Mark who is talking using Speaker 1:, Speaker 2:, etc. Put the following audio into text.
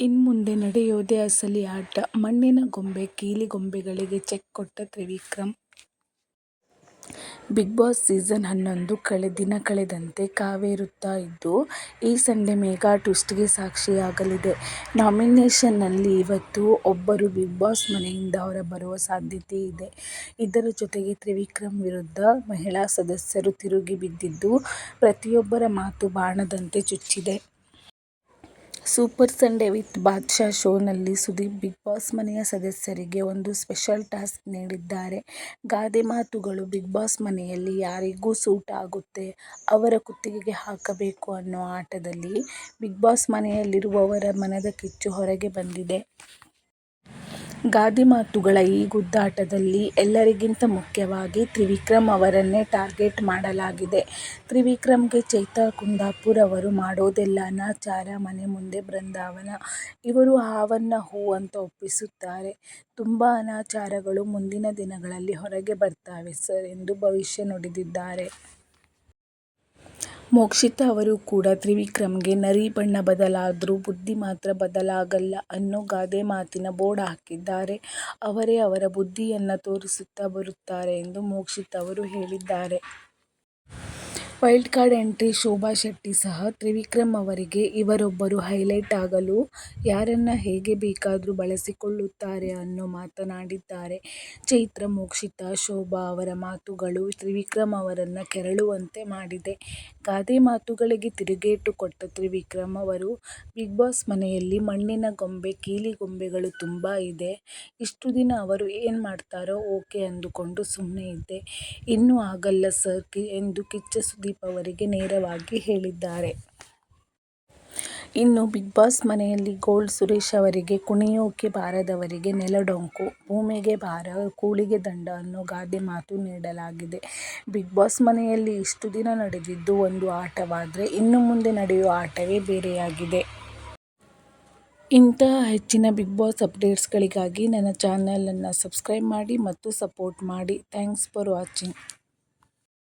Speaker 1: ಇನ್ಮುಂದೆ ನಡೆಯೋದೇ ಅಸಲಿ ಆಟ. ಮಣ್ಣಿನ ಗೊಂಬೆ, ಕೀಲಿ ಗೊಂಬೆಗಳಿಗೆ ಚೆಕ್ ಕೊಟ್ಟ ತ್ರಿವಿಕ್ರಮ್. ಬಿಗ್ ಬಾಸ್ ಸೀಸನ್ ಹನ್ನೊಂದು ದಿನ ಕಳೆದಂತೆ ಕಾವೇರುತ್ತಾ ಇದ್ದು, ಈ ಸಂಡೇ ಮೇಘಾ ಟ್ವಿಸ್ಟ್ಗೆ ಸಾಕ್ಷಿಯಾಗಲಿದೆ. ನಾಮಿನೇಷನ್ನಲ್ಲಿ ಇವತ್ತು ಒಬ್ಬರು ಬಿಗ್ ಬಾಸ್ ಮನೆಯಿಂದ ಹೊರಬರುವ ಸಾಧ್ಯತೆ ಇದೆ. ಇದರ ಜೊತೆಗೆ ತ್ರಿವಿಕ್ರಮ್ ವಿರುದ್ಧ ಮಹಿಳಾ ಸದಸ್ಯರು ತಿರುಗಿ ಬಿದ್ದಿದ್ದು, ಪ್ರತಿಯೊಬ್ಬರ ಮಾತು ಬಾಣದಂತೆ ಚುಚ್ಚಿದೆ. ಸೂಪರ್ ಸಂಡೇ ವಿತ್ ಬಾದ್ಶಾ ಶೋನಲ್ಲಿ ಸುದೀಪ್ ಬಿಗ್ ಬಾಸ್ ಮನೆಯ ಸದಸ್ಯರಿಗೆ ಒಂದು ಸ್ಪೆಷಲ್ ಟಾಸ್ಕ್ ನೀಡಿದ್ದಾರೆ. ಗಾದೆ ಮಾತುಗಳು ಬಿಗ್ ಬಾಸ್ ಮನೆಯಲ್ಲಿ ಯಾರಿಗೂ ಸೂಟ್ ಆಗುತ್ತೆ, ಅವರ ಕುತ್ತಿಗೆಗೆ ಹಾಕಬೇಕು ಅನ್ನೋ ಆಟದಲ್ಲಿ ಬಿಗ್ ಬಾಸ್ ಮನೆಯಲ್ಲಿರುವವರ ಮನದ ಕಿಚ್ಚು ಹೊರಗೆ ಬಂದಿದೆ. ಗಾದೆ ಮಾತುಗಳ ಈ ಗುದ್ದಾಟದಲ್ಲಿ ಎಲ್ಲರಿಗಿಂತ ಮುಖ್ಯವಾಗಿ ತ್ರಿವಿಕ್ರಮ್ ಅವರನ್ನೇ ಟಾರ್ಗೆಟ್ ಮಾಡಲಾಗಿದೆ. ತ್ರಿವಿಕ್ರಮ್ಗೆ ಚೈತಾ ಕುಂದಾಪುರ್ ಅವರು ಮಾಡೋದೆಲ್ಲ ಅನಾಚಾರ, ಮನೆ ಮುಂದೆ ಬೃಂದಾವನ. ಇವರು ಹಾವನ್ನ ಹೂ ಅಂತ ಒಪ್ಪಿಸುತ್ತಾರೆ. ತುಂಬಾ ಅನಾಚಾರಗಳು ಮುಂದಿನ ದಿನಗಳಲ್ಲಿ ಹೊರಗೆ ಬರ್ತಾವೆ ಸರ್ ಎಂದು ಭವಿಷ್ಯ ನುಡಿದಿದ್ದಾರೆ. ಮೋಕ್ಷಿತಾ ಅವರು ಕೂಡ ತ್ರಿವಿಕ್ರಮ್ಗೆ ನರಿ ಬಣ್ಣ ಬದಲಾದರೂ ಬುದ್ಧಿ ಮಾತ್ರ ಬದಲಾಗಲ್ಲ ಅನ್ನೋ ಗಾದೆ ಮಾತಿನ ಬೋರ್ಡ್ ಹಾಕಿದ್ದಾರೆ. ಅವರೇ ಅವರ ಬುದ್ಧಿಯನ್ನು ತೋರಿಸುತ್ತಾ ಬರುತ್ತಾರೆ ಎಂದು ಮೋಕ್ಷಿತ್ ಅವರು ಹೇಳಿದ್ದಾರೆ. Wild card entry Shobha Shetty ಸಹ ತ್ರಿವಿಕ್ರಮ್ ಅವರಿಗೆ ಇವರೊಬ್ಬರು ಹೈಲೈಟ್ ಆಗಲು ಯಾರನ್ನ ಹೇಗೆ ಬೇಕಾದರೂ ಬಳಸಿಕೊಳ್ಳುತ್ತಾರೆ ಅನ್ನೋ ಮಾತನಾಡಿದ್ದಾರೆ. ಚೈತ್ರ, ಮೋಕ್ಷಿತಾ, ಶೋಭಾ ಅವರ ಮಾತುಗಳು ತ್ರಿವಿಕ್ರಮ್ ಅವರನ್ನು ಕೆರಳುವಂತೆ ಮಾಡಿದೆ. ಗಾದೆ ಮಾತುಗಳಿಗೆ ತಿರುಗೇಟು ಕೊಟ್ಟ ತ್ರಿವಿಕ್ರಮ್ ಅವರು, ಬಿಗ್ ಬಾಸ್ ಮನೆಯಲ್ಲಿ ಮಣ್ಣಿನ ಗೊಂಬೆ, ಕೀಲಿಗೊಂಬೆಗಳು ತುಂಬಾ ಇದೆ. ಇಷ್ಟು ದಿನ ಅವರು ಏನು ಮಾಡ್ತಾರೋ ಓಕೆ ಅಂದುಕೊಂಡು ಸುಮ್ಮನೆ ಇದ್ದೆ. ಇನ್ನು ಆಗಲ್ಲ ಸರ್ ಎಂದು ಕಿಚ್ಚ ಸುದೀಪ್ ಅವರಿಗೆ ನೇರವಾಗಿ ಹೇಳಿದ್ದಾರೆ. ಇನ್ನು ಬಿಗ್ ಬಾಸ್ ಮನೆಯಲ್ಲಿ ಗೋಲ್ಡ್ ಸುರೇಶ್ ಅವರಿಗೆ ಕುಣಿಯೋಕೆ ಬಾರದವರಿಗೆ ನೆಲಡೊಂಕು, ಭೂಮಿಗೆ ಬಾರ ಕೂಳಿಗೆ ದಂಡ ಅನ್ನೋ ಗಾದೆ ಮಾತು ನೀಡಲಾಗಿದೆ. ಬಿಗ್ ಬಾಸ್ ಮನೆಯಲ್ಲಿ ಇಷ್ಟು ದಿನ ನಡೆದಿದ್ದು ಒಂದು ಆಟವಾದರೆ ಇನ್ನು ಮುಂದೆ ನಡೆಯುವ ಆಟವೇ ಬೇರೆಯಾಗಿದೆ. ಇಂತಹ ಹೆಚ್ಚಿನ ಬಿಗ್ ಬಾಸ್ ಅಪ್ಡೇಟ್ಸ್ಗಳಿಗಾಗಿ ನನ್ನ ಚಾನೆಲ್ ಅನ್ನ ಸಬ್ಸ್ಕ್ರೈಬ್ ಮಾಡಿ ಮತ್ತು ಸಪೋರ್ಟ್ ಮಾಡಿ. Thanks for watching